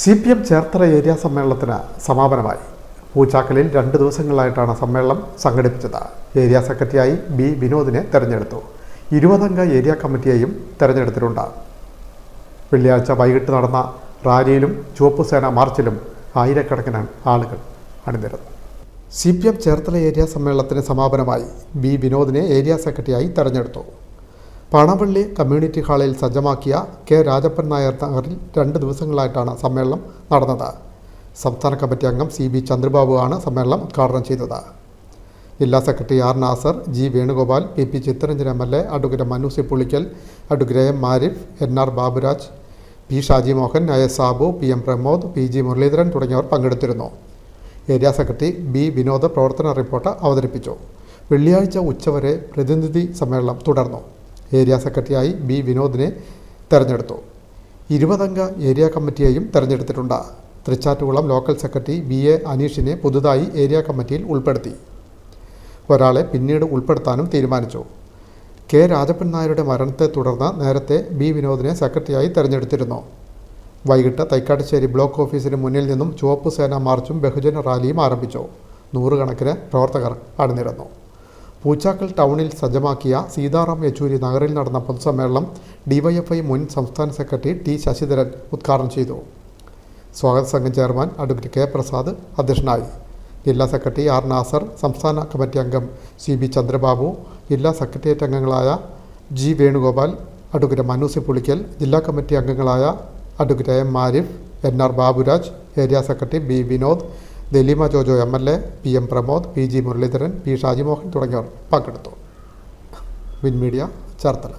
C P M Cherthala area സമ്മേളനത്തിന് സമാപനമായി. പൂച്ചാക്കലിൽ രണ്ട് ദിവസങ്ങളായിട്ടാണ് സമ്മേളനം സംഘടിപ്പിച്ചത്. ഏരിയ സെക്രട്ടറിയായി ബി വിനോദിനെ തെരഞ്ഞെടുത്തു. ഇരുപതംഗ ഏരിയ കമ്മിറ്റിയെയും തെരഞ്ഞെടുത്തിട്ടുണ്ട്. വെള്ളിയാഴ്ച വൈകിട്ട് നടന്ന റാലിയിലും ചുവപ്പ് സേന മാർച്ചിലും ആയിരക്കണക്കിന് ആളുകൾ അണിനിരന്നു. C P M Cherthala area സമ്മേളനത്തിന് സമാപനമായി ബി വിനോദിനെ ഏരിയ സെക്രട്ടറിയായി തെരഞ്ഞെടുത്തു. പണവള്ളി കമ്മ്യൂണിറ്റി ഹാളിൽ സജ്ജമാക്കിയ കെ രാജപ്പൻ നായർ നഗറിൽ രണ്ട് ദിവസങ്ങളായിട്ടാണ് സമ്മേളനം നടന്നത്. സംസ്ഥാന കമ്മിറ്റി അംഗം സി ബി ചന്ദ്രബാബു ആണ് സമ്മേളനം ഉദ്ഘാടനം ചെയ്തത്. ജില്ലാ secretary R Nasar G Venugopal P P Chitharanjan M L A advocate Manu C Pulikkal advocate M Arif N R Baburaj P Shaji Mohan S Sabu P M Pramod P G Muraleedharan തുടങ്ങിയവർ പങ്കെടുത്തിരുന്നു. Area secretary B Vinod പ്രവർത്തന report അവതരിപ്പിച്ചു. വെള്ളിയാഴ്ച ഉച്ചവരെ പ്രതിനിധി സമ്മേളനം തുടർന്നു. Area സെക്രട്ടറിയായി ബി വിനോദിനെ തെരഞ്ഞെടുത്തു. ഇരുപതംഗ ഏരിയ കമ്മിറ്റിയെയും തെരഞ്ഞെടുത്തിട്ടുണ്ട്. Thrichattukulam local secretary B A അനീഷിനെ പുതുതായി ഏരിയ കമ്മിറ്റിയിൽ ഉൾപ്പെടുത്തി. ഒരാളെ പിന്നീട് ഉൾപ്പെടുത്താനും തീരുമാനിച്ചു. കെ രാജപ്പൻ നായരുടെ മരണത്തെ തുടർന്ന് നേരത്തെ ബി വിനോദിനെ സെക്രട്ടറിയായി തെരഞ്ഞെടുത്തിരുന്നു. വൈകിട്ട് തൈക്കാട്ടുശ്ശേരി ബ്ലോക്ക് ഓഫീസിന് മുന്നിൽ നിന്നും ചുവപ്പ് സേന മാർച്ചും ബഹുജന റാലിയും ആരംഭിച്ചു. നൂറുകണക്കിന് പ്രവർത്തകർ അണിനിരന്നു. പൂച്ചാക്കൽ ടൗണിൽ സജ്ജമാക്കിയ സീതാറാം യെച്ചൂരി നഗറിൽ നടന്ന പൊതുസമ്മേളനം ഡിവൈഎഫ്ഐ മുൻ സംസ്ഥാന സെക്രട്ടറി ടി ശശിധരൻ ഉദ്ഘാടനം ചെയ്തു. സ്വാഗത സംഘം ചെയർമാൻ അഡ്വക്കേറ്റ് കെ പ്രസാദ് അധ്യക്ഷനായി. ജില്ലാ സെക്രട്ടറി ആർ നാസർ സംസ്ഥാന കമ്മിറ്റി അംഗം സി ബി ചന്ദ്രബാബു ജില്ലാ സെക്രട്ടേറിയറ്റ് അംഗങ്ങളായ G Venugopal advocate Manu C Pulikkal ജില്ലാ കമ്മിറ്റി അംഗങ്ങളായ advocate M Arif N R Baburaj area secretary B Vinod Daleema Jojo M L A P M Pramod P G Muraleedharan P Shajimohan തുടങ്ങിയവർ പങ്കെടുത്തു. Win media Cherthala.